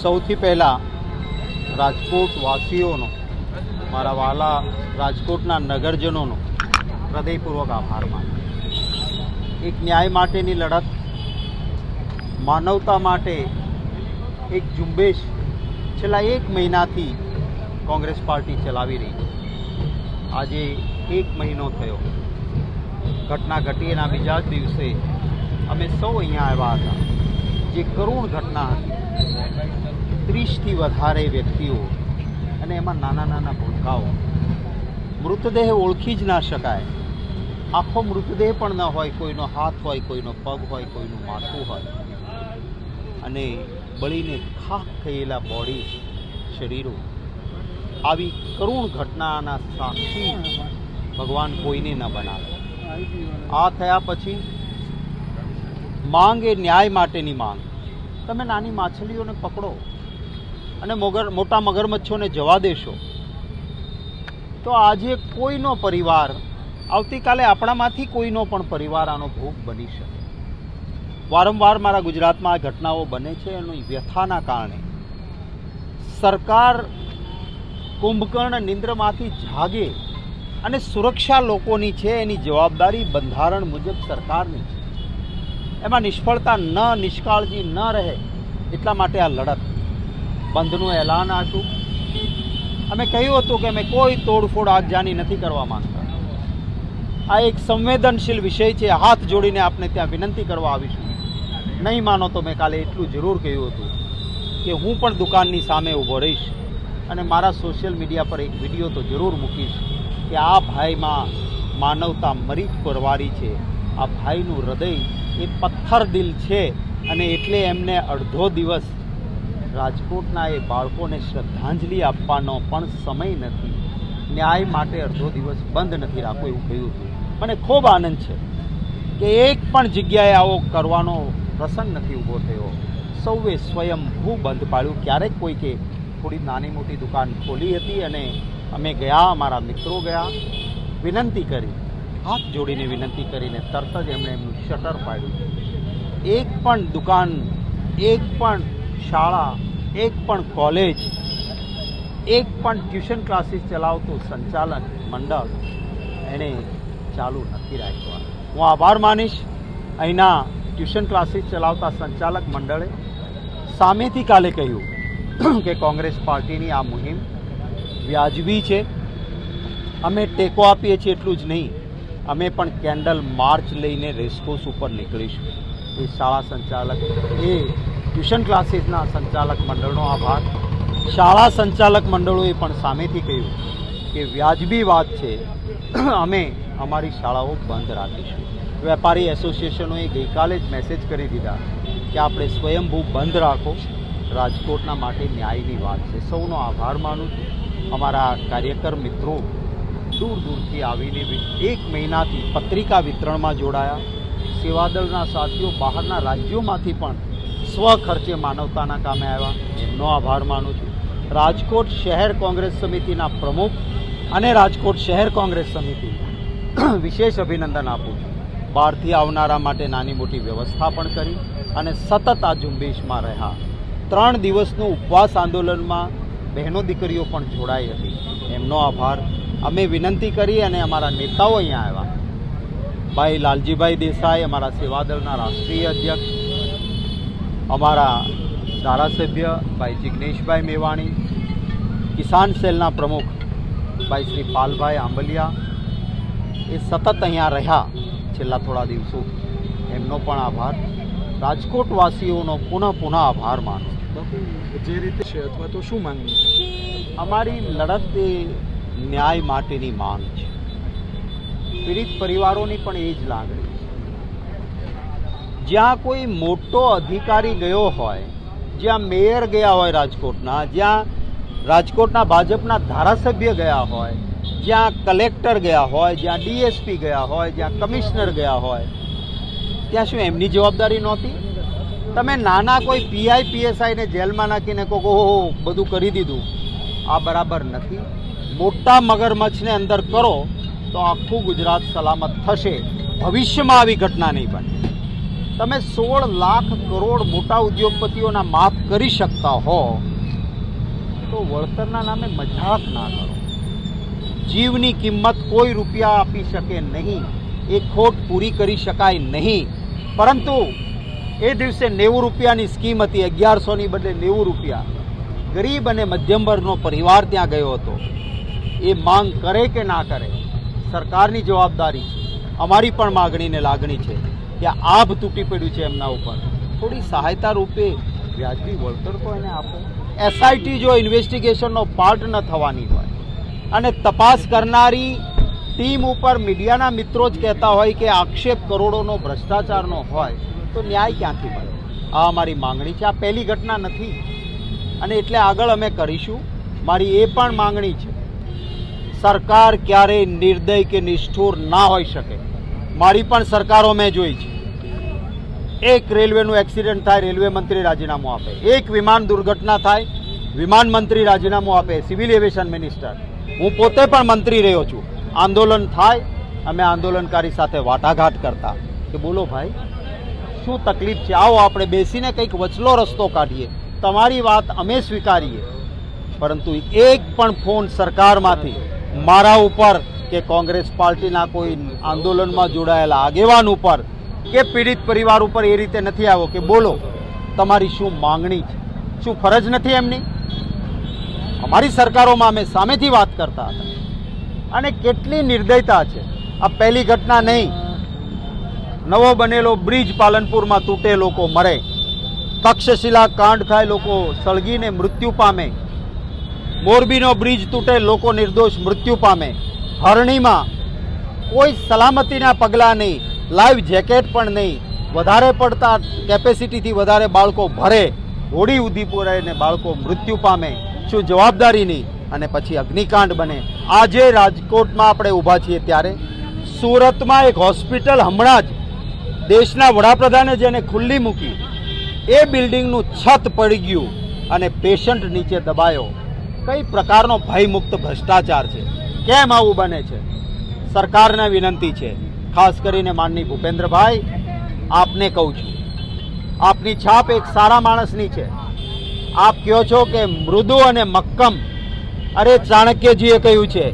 સૌથી પહેલાં રાજકોટ વાસીઓનો, મારા વાલા રાજકોટના નગરજનોનો હૃદયપૂર્વક આભાર માનું એક ન્યાય માટેની લડત, માનવતા માટે એક ઝુંબેશ છેલ્લા એક મહિનાથી કોંગ્રેસ પાર્ટી ચલાવી રહી છે. આજે એક મહિનો થયો. ઘટના ઘટી એના બીજા જ દિવસે અમે સૌ અહીંયા આવ્યા હતા. જે કરુણ ઘટના હતી, ત્રીસથી વધારે વ્યક્તિઓ અને એમાં નાના નાના ભૂલકાઓ. મૃતદેહ ઓળખી જ ના શકાય. આખો મૃતદેહ પણ ન હોય, કોઈનો હાથ હોય, કોઈનો પગ હોય, કોઈનું માથું હોય. અને બળીને ખાખ થયેલા બોડી શરીરો. આવી કરુણ ઘટનાના સાક્ષી ભગવાન કોઈને ન બનાવે. આ થયા પછી માંગ એ ન્યાય માટેની માંગ. તમે નાની માછલીઓને પકડો અને મગર, મોટા મગરમચ્છોને જવા દેશો. તો આજે કોઈનો પરિવાર, આવતીકાલે આપણામાંથી કોઈનો પણ પરિવાર આનો ભોગ બની શકે. વારંવાર મારા ગુજરાતમાં આ ઘટનાઓ બને છે, એની વ્યથાના કારણે. સરકાર કુંભકર્ણ નિંદ્રમાંથી જાગે અને સુરક્ષા લોકોની છે, એની જવાબદારી બંધારણ મુજબ સરકારની છે. એમાં નિષ્ફળતા ન, નિષ્કાળજી ન રહે એટલા માટે આ લડત. બંધનું એલાન આપ્યું. અમે કહ્યું હતું કે અમે કોઈ તોડફોડ આગજાની નથી કરવા માંગતા. આ એક સંવેદનશીલ વિષય છે. હાથ જોડીને આપને ત્યાં વિનંતી કરવા આવીશું. નહીં માનો તો મેં કાલે એટલું જરૂર કહ્યું હતું કે હું પણ દુકાનની સામે ઊભો રહીશ અને મારા સોશિયલ મીડિયા પર એક વીડિયો તો જરૂર મૂકીશ કે આ ભાઈમાં માનવતા મરી પરવારી છે. આ ભાઈનું હૃદય એ પથ્થર દિલ છે અને એટલે એમને અડધો દિવસ રાજકોટના એ બાળકોને શ્રદ્ધાંજલિ આપવાનો પણ સમય નથી. ન્યાય માટે અડધો દિવસ બંધ નથી રાખવો એવું કહ્યું હતું. મને ખૂબ આનંદ છે કે એક પણ જગ્યાએ આવો કરવાનો પ્રસંગ નથી ઊભો થયો. સૌએ સ્વયંભૂ બંધ પાડ્યું. ક્યારેક કોઈકે થોડી નાની મોટી દુકાન ખોલી હતી અને અમે ગયા, અમારા મિત્રો ગયા, વિનંતી કરી. હાથ જોડીને વિનંતી કરીને તરત જ એમણે એમનું શટર પાડ્યું. એક પણ દુકાન, એક પણ શાળા, એક પણ કોલેજ, એક પણ ટ્યુશન ક્લાસીસ ચલાવતું સંચાલન મંડળ એણે ચાલુ નથી રાખ્યું. હું આભાર માનીશ. અહીંના ટ્યુશન ક્લાસીસ ચલાવતા સંચાલક મંડળે સામેથી કાલે કહ્યું કે કોંગ્રેસ પાર્ટીની આ મુહિમ વ્યાજબી છે. અમે ટેકો આપીએ છીએ એટલું જ નહીં. અમે પણ કેન્ડલ માર્ચ લઈને રેસકોર્સ ઉપર નીકળીશું. એ શાળા સંચાલક, એ ટ્યુશન ક્લાસીસના સંચાલક મંડળનો આભાર. શાળા સંચાલક મંડળોએ પણ સામેથી કહ્યું કે વ્યાજબી વાત છે, અમે અમારી શાળાઓ બંધ રાખીશું. વેપારી એસોસિએશનોએ ગઈકાલે જ મેસેજ કરી દીધા કે આપણે સ્વયંભૂ બંધ રાખો. રાજકોટના માટે ન્યાયની વાત છે. સૌનો આભાર માનું છું. અમારા કાર્યકર મિત્રો દૂર દૂરથી આવીને એક મહિનાથી પત્રિકા વિતરણમાં જોડાયા. સેવાદળના સાથીઓ બહારના રાજ્યોમાંથી પણ સ્વ ખર્ચે માનવતાના કામે આવ્યા. એમનો આભાર માનું છું. રાજકોટ શહેર કોંગ્રેસ સમિતિના પ્રમુખ અને રાજકોટ શહેર કોંગ્રેસ સમિતિ, વિશેષ અભિનંદન આપું છું. બહારથી આવનારા માટે નાની મોટી વ્યવસ્થા પણ કરી અને સતત આ ઝુંબેશમાં રહ્યા. ત્રણ દિવસનું ઉપવાસ આંદોલનમાં બહેનો દીકરીઓ પણ જોડાઈ હતી. એમનો આભાર. અમે વિનંતી કરી અને અમારા નેતાઓ અહીંયા આવ્યા. ભાઈ લાલજીભાઈ દેસાઈ અમારા સેવાદળના રાષ્ટ્રીય અધ્યક્ષ અમારા ધારાસભ્ય ભાઈ જિગ્નેશભાઈ મેવાણી કિસાન સેલના પ્રમુખ ભાઈ શ્રી પાલભાઈ આંબલિયા. એ સતત અહીંયા રહ્યા છેલ્લા થોડા દિવસો. એમનો પણ આભાર. રાજકોટવાસીઓનો પુનઃ પુનઃ આભાર માનું જે રીતે છે અથવા તો શું માનવું અમારી લડત એ ન્યાય માટેની માંગ છે. પીડિત પરિવારોની પણ એ જ લાગણી જ્યાં કોઈ મોટો અધિકારી ગયો હોય, જ્યાં મેયર ગયા હોય રાજકોટના, જ્યાં રાજકોટના ભાજપના ધારાસભ્ય ગયા હોય, જ્યાં કલેક્ટર ગયા હોય, જ્યાં ડીએસપી ગયા હોય, જ્યાં કમિશનર ગયા હોય, ત્યાં શું એમની જવાબદારી નહોતી? તમે નાના કોઈ પીઆઈ પીએસઆઈને જેલમાં નાખીને કહો બધું કરી દીધું. આ બરાબર નથી. મોટા મગરમચ્છને અંદર કરો, તો આખું ગુજરાત સલામત થશે. ભવિષ્યમાં આવી ઘટના નહીં બને. તમે સોળ લાખ કરોડ મોટા ઉદ્યોગપતિઓના માફ કરી શકતા હો, તો વળતરના નામે મજાક ના કરો. જીવની કિંમત કોઈ રૂપિયા આપી શકે નહીં, એ ખોટ પૂરી કરી શકાય નહીં. પરંતુ એ દિવસે નેવું રૂપિયાની સ્કીમ હતી, અગિયારસોની બદલે નેવું રૂપિયા. ગરીબ અને મધ્યમ વર્ગનો પરિવાર ત્યાં ગયો હતો. એ માંગ કરે કે ના કરે, સરકારની જવાબદારી અમારી પણ માગણીને લાગણી છે કે આભ તૂટી પડ્યું છે એમના ઉપર. થોડી સહાયતા રૂપે વ્યાજબી વળતર તો એને આપો. એસઆઈટી જો ઇન્વેસ્ટિગેશનનો પાર્ટ ન થવાની હોય અને તપાસ કરનારી ટીમ ઉપર મીડિયાના મિત્રો જ કહેતા હોય કે આક્ષેપ કરોડોનો ભ્રષ્ટાચારનો હોય, તો ન્યાય ક્યાંથી મળે? આ અમારી માંગણી છે. આ પહેલી ઘટના નથી. અને એટલે આગળ અમે કરીશું. મારી એ પણ માંગણી છે સરકાર ક્યારેય નિર્દય કે નિષ્ઠુર ના હોઈ શકે. મારી પણ સરકારો મેં જોઈ છે. એક રેલવેનું એક્સિડન્ટ થાય, રેલવે મંત્રી રાજીનામું આપે. એક વિમાન દુર્ઘટના થાય, વિમાન મંત્રી રાજીનામું આપે, સિવિલ એવિએશન મિનિસ્ટર. હું પોતે પણ મંત્રી રહ્યો છું. આંદોલન થાય, અમે આંદોલનકારી સાથે વાટાઘાટ કરતા. કે બોલો ભાઈ, શું તકલીફ છે? આવો આપણે બેસીને કંઈક વચલો રસ્તો કાઢીએ. તમારી વાત અમે સ્વીકારીએ. પરંતુ એક પણ ફોન સરકારમાંથી મારા ઉપર કે કોંગ્રેસ પાર્ટીના કોઈ આંદોલનમાં જોડાયેલા આગેવાન ઉપર કે પીડિત પરિવાર ઉપર એ રીતે નથી આવ્યો કે બોલો, તમારી શું માંગણી છે? શું ફરજ નથી એમની? અમારી સરકારોમાં અમે સામેથી વાત કરતા હતા. અને કેટલી નિર્દયતા છે. આ પહેલી ઘટના નહીં. નવો બનેલો બ્રિજ પાલનપુરમાં તૂટે લોકો મરે. તક્ષશિલા કાંડ થાય, લોકો સળગીને મૃત્યુ પામે. મોરબીનો બ્રિજ તૂટે લોકો નિર્દોષ મૃત્યુ પામે. હરણીમાં કોઈ સલામતીના પગલાં નહીં. લાઈવ જેકેટ પણ નહીં. વધારે પડતા કેપેસિટીથી વધારે બાળકો ભરે. હોડી ઉધી પૂરે ને બાળકો મૃત્યુ પામે. શું જવાબદારી નહીં? અને પછી અગ્નિકાંડ બને. આજે રાજકોટમાં આપણે ઊભા છીએ ત્યારે. સુરતમાં એક હોસ્પિટલ હમણાં જ દેશના વડાપ્રધાને જેને ખુલ્લી મૂકી. એ બિલ્ડિંગનું છત પડી ગયું અને પેશન્ટ નીચે દબાયો. કઈ પ્રકારનો ભયમુક્ત ભ્રષ્ટાચાર છે કેમ આવું બને છે સરકારને વિનંતી છે ખાસ કરીને માનની ભૂપેન્દ્રભાઈ આપને કહું છું આપની છાપ એક સારા માણસની છે આપ કહો છો કે મૃદુ અને મક્કમ અરે ચાણક્યજીએ કહ્યું છે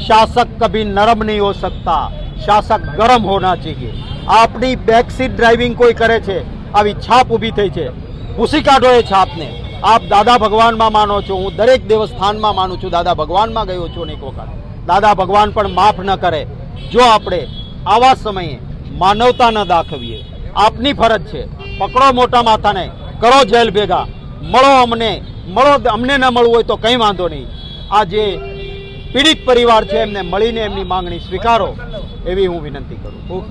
શાસક કભી નરમ નહીં હો सकता શાસક ગરમ હોના चाहिए આપની બેક સીટ ડ્રાઇવિંગ કોઈ કરે છે આવી છાપ ઊભી થઈ છે ભૂસી કાઢો એ છાપને આપ દાદા ભગવાનમાં માનો છો, હું દરેક દેવસ્થાનમાં માનું છું, દાદા ભગવાનમાં ગયો છું અનેક વખત. દાદા ભગવાન પણ માફ ન કરે. જો આપણે આવા સમયે માનવતા ન દાખવીએ, આપની ફરજ છે, પકડો મોટા માથાને, કરો જેલ ભેગા. મળો અમને મળો અમને ન મળવું હોય તો કંઈ વાંધો નહીં. આ જે પીડિત પરિવાર છે, એમને મળીને એમની માંગણી સ્વીકારો, એવી હું વિનંતી કરું ઓકે.